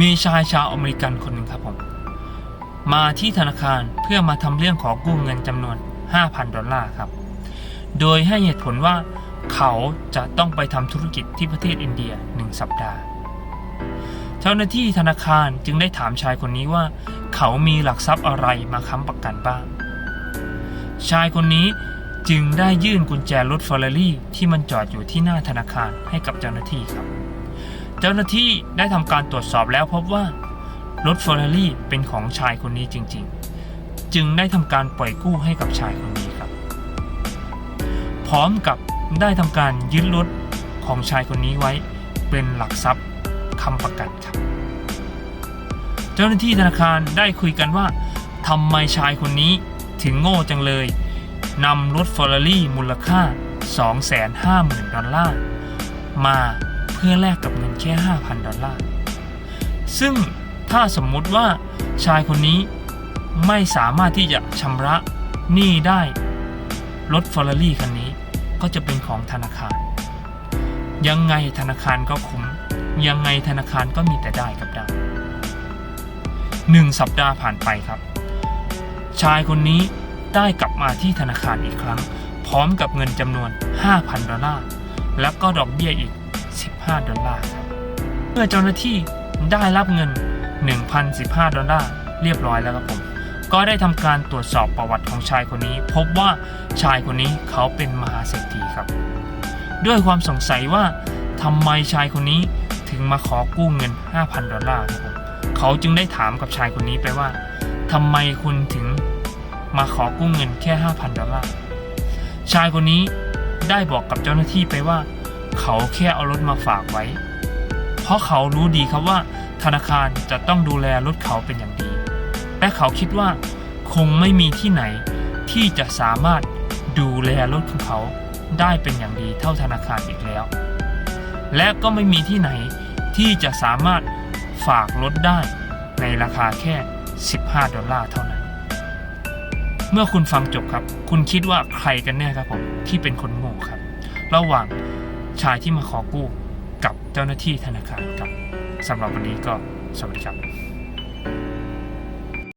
มีชายชาวอเมริกันคนหนึ่งครับผม มาที่ธนาคารเพื่อมาทำเรื่องขอกู้เงินจำนวน 5,000 ดอลลาร์ครับ โดยให้เหตุผลว่าเขาจะต้องไปทำธุรกิจที่ประเทศอินเดีย 1 สัปดาห์ เจ้าหน้าที่ธนาคารจึงได้ถามชายคนนี้ว่า เขามีหลักทรัพย์อะไรมาค้ำประกันบ้าง ชายคนนี้จึงได้ยื่นกุญแจรถเฟอร์รารี่ที่มันจอดอยู่ที่หน้าธนาคารให้กับเจ้าหน้าที่ครับ เจ้าหน้าที่ได้ทำการตรวจสอบแล้วพบว่ารถเฟอร์รารี่เป็นของชายคนนี้จริง ๆ จึงได้ทำการปล่อยกู้ให้กับชายคนนี้ครับ พร้อมกับได้ทำการยึดรถของชายคนนี้ไว้เป็นหลักทรัพย์ค้ำประกันครับ เจ้าหน้าที่ธนาคารได้คุยกันว่าทำไมชายคนนี้ถึงโง่จังเลยนำรถเฟอร์รารี่มูลค่า 250,000 ดอลลาร์ มา เพื่อแลกกับเงินแค่ 5,000 ดอลลาร์ ซึ่งถ้าสมมุติว่าชายคนนี้ไม่สามารถที่จะชำระหนี้ได้ รถฟอร์รารี่คันนี้ก็จะเป็นของธนาคาร ยังไงธนาคารก็คุ้ม ยังไงธนาคารก็มีแต่ได้กับได้หนึ่งสัปดาห์ผ่านไปครับ ชายคนนี้ได้กลับมาที่ธนาคารอีกครั้ง พร้อมกับเงินจำนวน 5,000 ดอลลาร์ แล้วก็ดอกเบี้ยอีก 15 ดอลลาร์ครับเมื่อเจ้าหน้าที่ได้รับเงิน 1,015 ดอลลาร์เรียบร้อยแล้วครับผม ก็ได้ทำการตรวจสอบประวัติของชายคนนี้ พบว่าชายคนนี้เขาเป็นมหาเศรษฐีครับ ด้วยความสงสัยว่าทำไมชายคนนี้ถึงมาขอกู้เงิน 5,000 ดอลลาร์ครับผมเขาจึงได้ถามกับชายคนนี้ไปว่าทำไมคุณถึงมาขอกู้เงินแค่ 5,000 ดอลลาร์ ชายคนนี้ได้บอกกับเจ้าหน้าที่ไปว่า เขาแค่เอารถมาฝากไว้ เพราะเขารู้ดีครับว่า ธนาคารจะต้องดูแลรถเขาเป็นอย่างดี และเขาคิดว่า คงไม่มีที่ไหนที่จะสามารถดูแลรถของเขาได้เป็นอย่างดีเท่าธนาคารอีกแล้ว และก็ไม่มีที่ไหนที่จะสามารถฝากรถได้ในราคาแค่ 15 ดอลลาร์เท่านั้น เมื่อคุณฟังจบครับ คุณคิดว่าใครกันแน่ครับผม ที่เป็นคนโง่ครับ ระหว่าง ชายที่มาขอกู้กับเจ้าหน้าที่ธนาคารครับสำหรับวันนี้ก็สวัสดีครับ